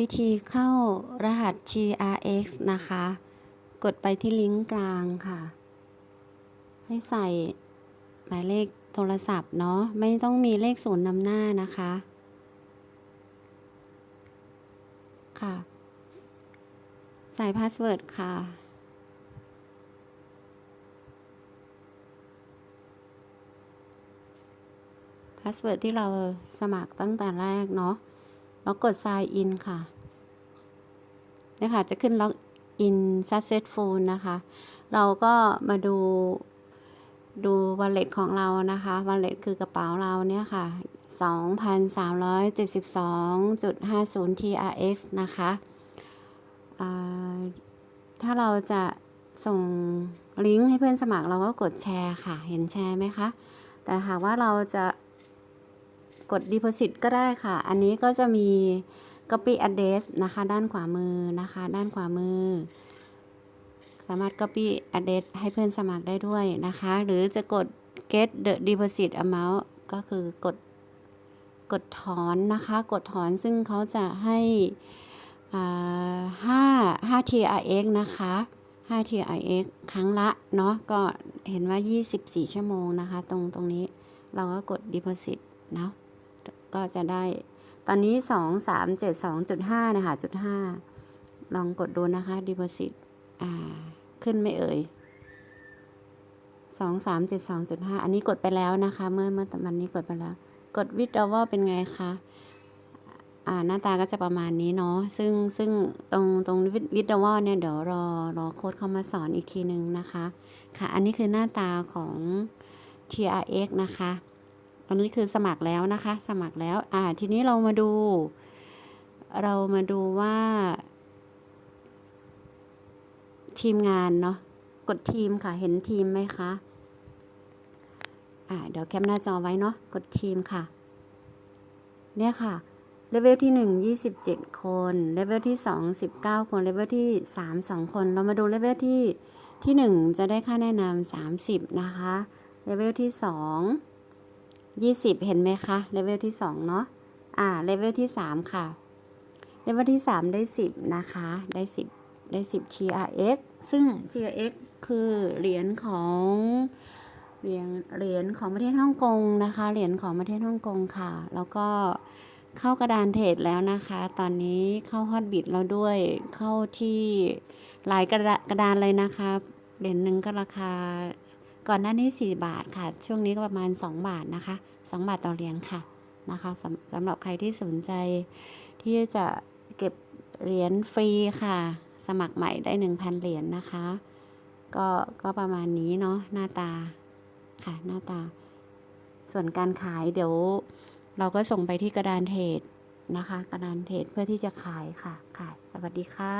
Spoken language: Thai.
วิธีเข้ารหัส TRX นะคะ กดไปที่ลิงก์กลางค่ะ ให้ใส่หมายเลขโทรศัพท์เนาะ ไม่ต้องมีเลขศูนย์นำหน้านะคะ ค่ะ ใส่พาสเวิร์ดค่ะ พาสเวิร์ดที่เราสมัครตั้งแต่แรกเนาะ แล้วกด sign in ค่ะนี่ค่ะจะขึ้น log in successful นะคะ เราก็มาดูดู wallet ของเรานะคะ wallet คือกระเป๋าเราเนี่ยค่ะ 2,372.50 TRX นะคะอ่าถ้าเราจะส่งลิงก์ให้เพื่อนสมัครเราก็กดแชร์ค่ะ เห็นแชร์ไหมคะ แต่หากว่าเราจะ กด deposit ก็ได้ค่ะ อันนี้ก็จะมี copy address นะคะ ด้านขวามือนะคะ ด้านขวามือ สามารถ copy address ให้เพื่อนสมัครได้ด้วยนะคะ หรือจะกด get the deposit amount ก็คือกดกดถอนนะคะ กดถอนซึ่งเขาจะให้ห้าห้า TRX นะคะ5 TRX ครั้งละเนาะก็เห็นว่า 24 ชั่วโมงนะคะ ตรงตรงนี้เราก็กด deposit เนาะ ก็จะได้ ตอนนี้2 3 7 2 5นะคะจุด5ลองกดดูนะคะ deposit อ่า ขึ้นไม่เอ่ย2 3 7 2 5อันนี้กดไปแล้วนะคะ เมื่อเมื่อวันนี้กดไปแล้ว กด withdrawal เป็นไงคะอ่าหน้าตาก็จะประมาณนี้เนาะซึ่งซึ่งตรงตรง withdrawal เนี่ยเดี๋ยวรอรอโค้ดเข้ามาสอนอีกทีนึงนะคะ ค่ะ อันนี้คือหน้าตาของ TRX นะคะ อันนี้คือสมัครแล้วนะคะ สมัครแล้วอ่าทีนี้เรามาดู เรามาดูว่า ทีมงานเนาะกดทีมค่ะ เห็นทีมไหมคะอ่าเดี๋ยวแคปหน้าจอไว้เนาะกดทีมค่ะ เนี่ยค่ะเลเวลที่หนึ่งยี่สิบเจ็ดคน เลเวลที่สองสิบเก้าคน เลเวลที่สามสองคน เรามาดูเลเวลที่ที่หนึ่งจะได้ค่าแนะนำสามสิบนะคะ เลเวลที่ส องยี่สิบเห็นไหมคะเลเวลที่สองเนาะอ่าเลเวลที่สามค่ะเลเวลที่สามได้สิบนะคะ ได้สิบได้สิบ TRX ซึ่ง TRX คือเหรียญของเหรียญเหรียญของประเทศฮ่องกงนะคะ เหรียญของประเทศฮ่องกงค่ะ แล้วก็เข้ากระดานเทรดแล้วนะคะ ตอนนี้เข้าฮอตบิตแล้วด้วยเข้าที่หลายกระกระดานเลยนะคะ เหรียญหนึ่งก็ราคา ก่อนหน้านี้ 4 บาทค่ะ ช่วงนี้ก็ประมาณ 2 บาทนะคะ 2 บาทต่อเหรียญค่ะนะคะสำสำหรับใครที่สนใจ ที่จะเก็บเหรียญฟรีค่ะ สมัครใหม่ได้ 1,000 เหรียญนะคะ ก็ก็ประมาณนี้เนาะหน้าตาค่ะหน้าตา ส่วนการขายเดี๋ยว เราก็ส่งไปที่กระดานเทรดนะคะ กระดานเทรดเพื่อที่จะขายค่ะค่ะสวัสดีค่ะ